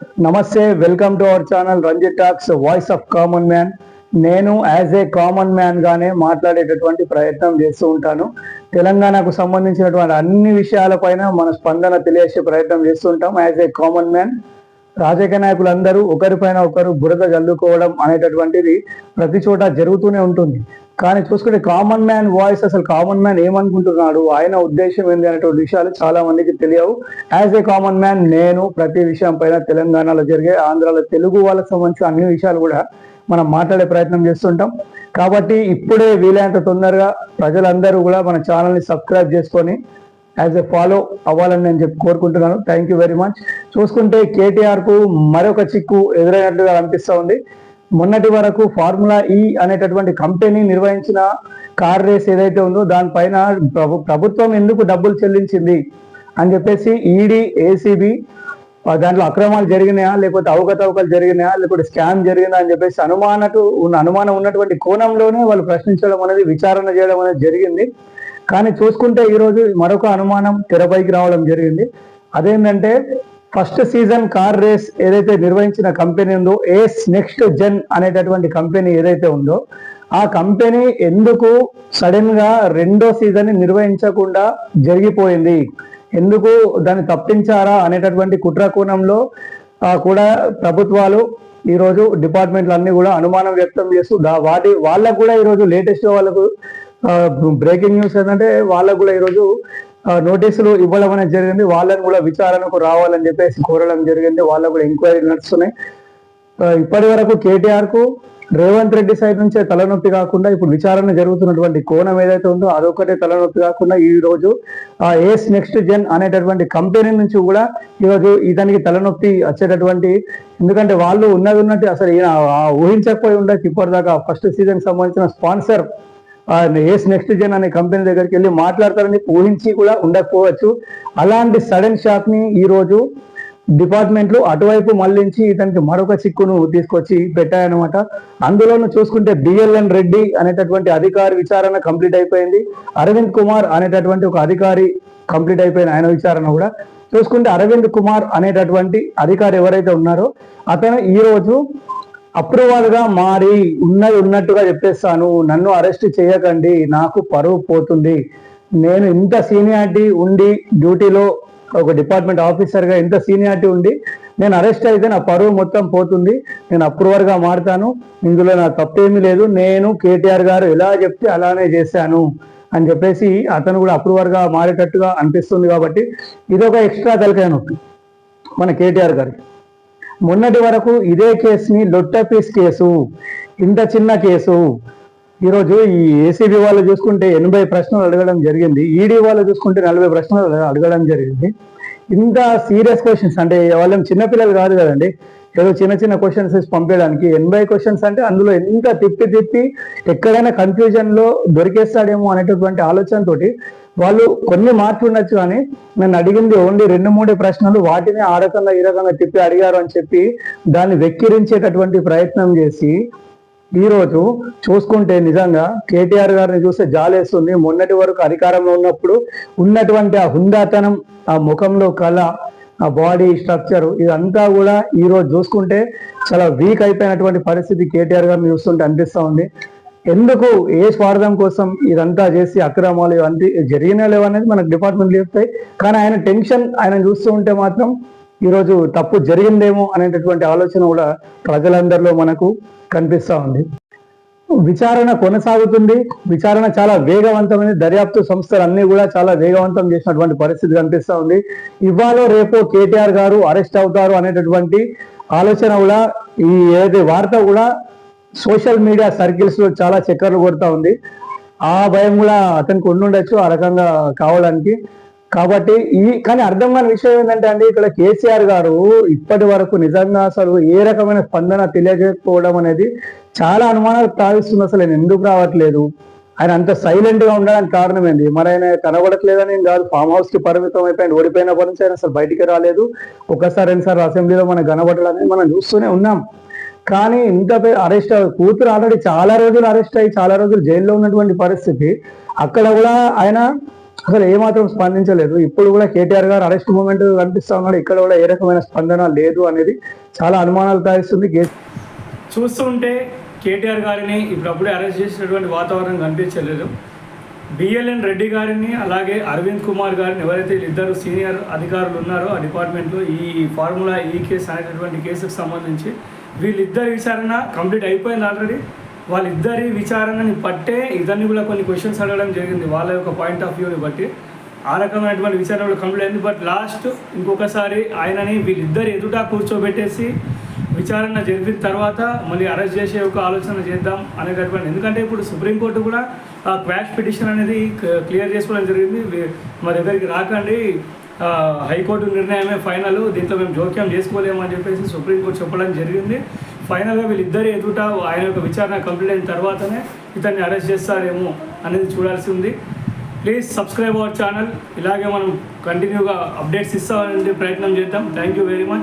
నమస్తే welcome to our channel Ranjith talks voice of common man నేను as a common man గానే మాట్లాడేటటువంటి ప్రయత్నం చేస్తూ ఉంటాను. తెలంగాణకు సంబంధించినటువంటి అన్ని విషయాలపైన మన స్పందన తెలియజేసే ప్రయత్నం చేస్తూ ఉంటాం. యాజ్ ఏ కామన్ మ్యాన్ రాజకీయ నాయకులందరూ ఒకరిపైన ఒకరు బురద జల్లుకోవడం అనేటటువంటిది ప్రతి చోట జరుగుతూనే ఉంటుంది. కానీ చూసుకుంటే కామన్ మ్యాన్ వాయిస్ అసలు కామన్ మ్యాన్ ఏమనుకుంటున్నాడు? ఆయన ఉద్దేశం ఏంది అనేటువంటి విషయాలు చాలా మందికి తెలియవు. యాజ్ ఏ కామన్ మ్యాన్ నేను ప్రతి విషయం పైన తెలంగాణలో జరిగే ఆంధ్రాలో తెలుగు వాళ్ళకి సంబంధించిన అన్ని విషయాలు కూడా మనం మాట్లాడే ప్రయత్నం చేస్తుంటాం. కాబట్టి ఇప్పుడే వీలైనంత తొందరగా ప్రజలందరూ కూడా మన ఛానల్ని సబ్స్క్రైబ్ చేసుకొని యాజ్ ఎ ఫాలో అవ్వాలని నేను చెప్పి కోరుకుంటున్నాను. థ్యాంక్ యూ వెరీ మచ్ చూసుకుంటే కేటీఆర్కు మరొక చిక్కు ఎదురైనట్లుగా అనిపిస్తూ ఉంది. మొన్నటి వరకు ఫార్ములా ఈ అనేటటువంటి కంపెనీ నిర్వహించిన కార్ రేస్ ఏదైతే ఉందో దానిపైన ప్రభు- ప్రభుత్వం ఎందుకు డబ్బులు చెల్లించింది అని చెప్పేసి ఈడీ ఏసీబీ దాంట్లో అక్రమాలు జరిగినాయా? లేకపోతే అవకతవకలు జరిగినాయా? లేకపోతే స్కామ్ జరిగిందా అని చెప్పేసి అనుమానటు ఉన్న అనుమానం ఉన్నటువంటి కోణంలోనే వాళ్ళు ప్రశ్నించడం అనేది విచారణ చేయడం అనేది జరిగింది. కానీ చూసుకుంటే ఈరోజు మరొక అనుమానం తెరపైకి రావడం జరిగింది. అదేంటంటే ఫస్ట్ సీజన్ కార్ రేస్ ఏదైతే నిర్వహించిన కంపెనీ ఉందో ఏస్ నెక్స్ట్ జెన్ అనేటటువంటి కంపెనీ ఏదైతే ఉందో ఆ కంపెనీ ఎందుకు సడన్గా రెండో సీజన్ నిర్వహించకుండా జరిగిపోయింది? ఎందుకు దాన్ని తప్పించారా అనేటటువంటి కుట్ర కోణంలో కూడా ప్రభుత్వాలు ఈరోజు డిపార్ట్మెంట్లు అన్ని కూడా అనుమానం వ్యక్తం చేస్తూ దా- వాటి వాళ్ళకు కూడా ఈరోజు లేటెస్ట్ వాళ్ళకు బ్రేకింగ్ న్యూస్ ఏంటంటే వాళ్ళకు కూడా ఈరోజు నోటీసులు ఇవ్వడం అనేది జరిగింది. వాళ్ళని కూడా విచారణకు రావాలని చెప్పేసి కోరడం జరిగింది. వాళ్ళకు కూడా ఎంక్వైరీ నడుస్తున్నాయి. ఇప్పటి వరకు కేటీఆర్కు రేవంత్ రెడ్డి సైడ్ నుంచే తలనొప్పి కాకుండా ఇప్పుడు విచారణ జరుగుతున్నటువంటి కోణం ఏదైతే ఉందో అదొకటే తలనొప్పి కాకుండా ఈ రోజు ఆ ఏస్ నెక్స్ట్ జెన్ అనేటటువంటి కంపెనీ నుంచి కూడా ఈరోజు ఇతనికి తలనొప్పి వచ్చేటటువంటి ఎందుకంటే వాళ్ళు ఉన్నది ఉన్నట్టు అసలు ఈయన ఊహించకపోయి ఉండొచ్చు ఇప్పటిదాకా ఫస్ట్ సీజన్ సంబంధించిన స్పాన్సర్ ఏస్ నెక్స్ట్ జెన్ అనే కంపెనీ దగ్గరికి వెళ్ళి మాట్లాడతారని ఊహించి కూడా ఉండకపోవచ్చు. అలాంటి సడన్ షాక్ని ఈరోజు డిపార్ట్మెంట్లు అటువైపు మళ్ళించి ఇతనికి మరొక చిక్కును తీసుకొచ్చి పెట్టాయన్నమాట. అందులోనూ చూసుకుంటే బిఎల్ఎన్ రెడ్డి అనేటటువంటి అధికారి విచారణ కంప్లీట్ అయిపోయింది. అరవింద్ కుమార్ అనేటటువంటి ఒక అధికారి కంప్లీట్ అయిపోయిన ఆయన విచారణ కూడా. చూసుకుంటే అరవింద్ కుమార్ అనేటటువంటి అధికారి ఎవరైతే ఉన్నారో అతను ఈ అప్రూవల్గా అప్రూవల్గా మారి ఉన్నది ఉన్నట్టుగా చెప్పేస్తాను. నన్ను అరెస్ట్ చేయకండి. నాకు పరువు పోతుంది. నేను ఇంత సీనియారిటీ ఉండి డ్యూటీలో ఒక డిపార్ట్మెంట్ ఆఫీసర్గా ఇంత సీనియారిటీ ఉండి నేను అరెస్ట్ అయితే నా పరువు మొత్తం పోతుంది. నేను అప్రూవర్గా మారుతాను. ఇందులో నా తప్పేమీ లేదు. నేను కేటీఆర్ గారు ఎలా చెప్తే అలానే చేశాను అని చెప్పేసి అతను కూడా అప్రూవర్గా మారేటట్టుగా అనిపిస్తుంది కాబట్టి ఇదొక ఎక్స్ట్రా తలకాయ నొప్పి మన కేటీఆర్ గారికి. మొన్నటి వరకు ఇదే కేసుని లొట్టపీస్ కేసు ఇంత చిన్న కేసు. ఈరోజు ఈ ఏసీబీ వాళ్ళు చూసుకుంటే ఎనభై ప్రశ్నలు అడగడం జరిగింది ఈడీ వాళ్ళు చూసుకుంటే నలభై ప్రశ్నలు అడగడం జరిగింది. ఇంత సీరియస్ క్వశ్చన్స్ అంటే వాళ్ళేం చిన్నపిల్లలు కాదు కదండి ఏదో చిన్న చిన్న క్వశ్చన్స్ పంపించడానికి ఎనభై క్వశ్చన్స్ అంటే అందులో ఎంత తిప్పి తిప్పి ఎక్కడైనా కన్ఫ్యూజన్లో దొరికేస్తాడేమో అనేటటువంటి ఆలోచనతోటి వాళ్ళు కొన్ని మార్పులు ఉండొచ్చు కానీ నన్ను అడిగింది ఓన్లీ రెండు మూడు ప్రశ్నలు వాటిని ఆ రకంగా ఈ రకంగా తిప్పి అడిగారు అని చెప్పి దాన్ని వెక్కిరించేటటువంటి ప్రయత్నం చేసి ఈ రోజు చూసుకుంటే నిజంగా కేటీఆర్ గారిని చూస్తే జాలేస్తుంది. మొన్నటి వరకు అధికారంలో ఉన్నప్పుడు ఉన్నటువంటి ఆ హుందాతనం ఆ ముఖంలో కళ ఆ బాడీ స్ట్రక్చర్ ఇదంతా కూడా ఈ రోజు చూసుకుంటే చాలా వీక్ అయిపోయినటువంటి పరిస్థితి కేటీఆర్ గారిని చూస్తుంటే అనిపిస్తూ ఉంది. ఎందుకు ఏ స్వార్థం కోసం ఇదంతా చేసి అక్రమాలు ఇవన్నీ జరిగినా లేవనేది మనకు డిపార్ట్మెంట్ చెప్తాయి. కానీ ఆయన టెన్షన్ ఆయన చూస్తూ ఉంటే మాత్రం ఈరోజు తప్పు జరిగిందేమో అనేటటువంటి ఆలోచన కూడా ప్రజలందరిలో మనకు కనిపిస్తూ ఉంది. విచారణ కొనసాగుతుంది. విచారణ చాలా వేగవంతమైంది దర్యాప్తు సంస్థలు అన్ని కూడా చాలా వేగవంతం చేసినటువంటి పరిస్థితి కనిపిస్తూ ఉంది. ఇవాళ రేపు కేటీఆర్ గారు అరెస్ట్ అవుతారు అనేటటువంటి ఆలోచన కూడా ఈ ఏదైతే వార్త కూడా సోషల్ మీడియా సర్కిల్స్లో చాలా చక్కర్లు కొడతా ఉంది. ఆ భయం కూడా అతనికి ఉండుండొచ్చు ఆ రకంగా కావడానికి. కాబట్టి ఈ కానీ అర్థం కాని విషయం ఏంటంటే అండి ఇక్కడ కేసీఆర్ గారు ఇప్పటి వరకు నిజంగా అసలు ఏ రకమైన స్పందన తెలియజేయకపోవడం అనేది చాలా అనుమానాలు ప్రావిస్తుంది అసలు ఆయన ఎందుకు రావట్లేదు? ఆయన అంత సైలెంట్గా ఉండడానికి కారణం ఏంది? మరి ఆయన కనబడట్లేదని ఏం కాదు ఫామ్ హౌస్కి పరిమితం అయిపోయింది ఓడిపోయినప్పటి నుంచి ఆయన అసలు బయటికి రాలేదు. ఒకసారి రెండుసార్లు అసెంబ్లీలో మనం కనబడాలని మనం చూస్తూనే ఉన్నాం. కానీ ఇంత అరెస్ట్ కూతురు ఆల్రెడీ చాలా రోజులు అరెస్ట్ అయ్యి చాలా రోజులు జైల్లో ఉన్నటువంటి పరిస్థితి. అక్కడ కూడా ఆయన అసలు ఏమాత్రం స్పందించలేదు. ఇప్పుడు కూడా కేటీఆర్ గారు అరెస్ట్ మూమెంట్ కనిపిస్తా ఉన్నాడు. ఇక్కడ కూడా ఏ రకమైన స్పందన లేదు అనేది చాలా అనుమానాలు తాగిస్తుంది చూస్తుంటే కేటీఆర్ గారిని ఇప్పుడప్పుడే అరెస్ట్ చేసినటువంటి వాతావరణం కనిపించలేదు. బిఎల్ఎన్ రెడ్డి గారిని అలాగే అరవింద్ కుమార్ గారిని ఎవరైతే ఇద్దరు సీనియర్ అధికారులు ఉన్నారో ఆ డిపార్ట్మెంట్లో ఈ ఫార్ములా ఈ కేసు అనేటటువంటి కేసుకు సంబంధించి వీళ్ళిద్దరి విచారణ కంప్లీట్ అయిపోయింది ఆల్రెడీ. వాళ్ళిద్దరి విచారణని పట్టే ఇతన్ని కూడా కొన్ని క్వశ్చన్స్ అడగడం జరిగింది వాళ్ళ యొక్క పాయింట్ ఆఫ్ వ్యూని బట్టి. ఆ రకమైనటువంటి విచారణ కూడా కంప్లీట్ అయింది. బట్ లాస్ట్ ఇంకొకసారి ఆయనని వీళ్ళిద్దరు ఎదుట కూర్చోబెట్టేసి విచారణ జరిపిన తర్వాత మళ్ళీ అరెస్ట్ చేసే ఒక ఆలోచన చేద్దాం అనేటటువంటి. ఎందుకంటే ఇప్పుడు సుప్రీంకోర్టు కూడా ఆ క్వాష్ పిటిషన్ అనేది క్లియర్ చేసుకోవడం జరిగింది. మా దగ్గరికి రాకండి. హైకోర్టు నిర్ణయమే ఫైనల్. దీంట్లో మేము జోక్యం చేసుకోలేము అని చెప్పేసి సుప్రీంకోర్టు చెప్పడం జరిగింది. ఫైనల్గా వీళ్ళిద్దరు ఎదుట ఆయన యొక్క విచారణ కంప్లీట్ అయిన తర్వాతనే ఇతన్ని అరెస్ట్ చేస్తారేమో అనేది చూడాల్సి ఉంది. Please subscribe our channel. ఇలాగే మనం కంటిన్యూగా అప్డేట్స్ ఇస్తామని ప్రయత్నం చేద్దాం. Thank you very much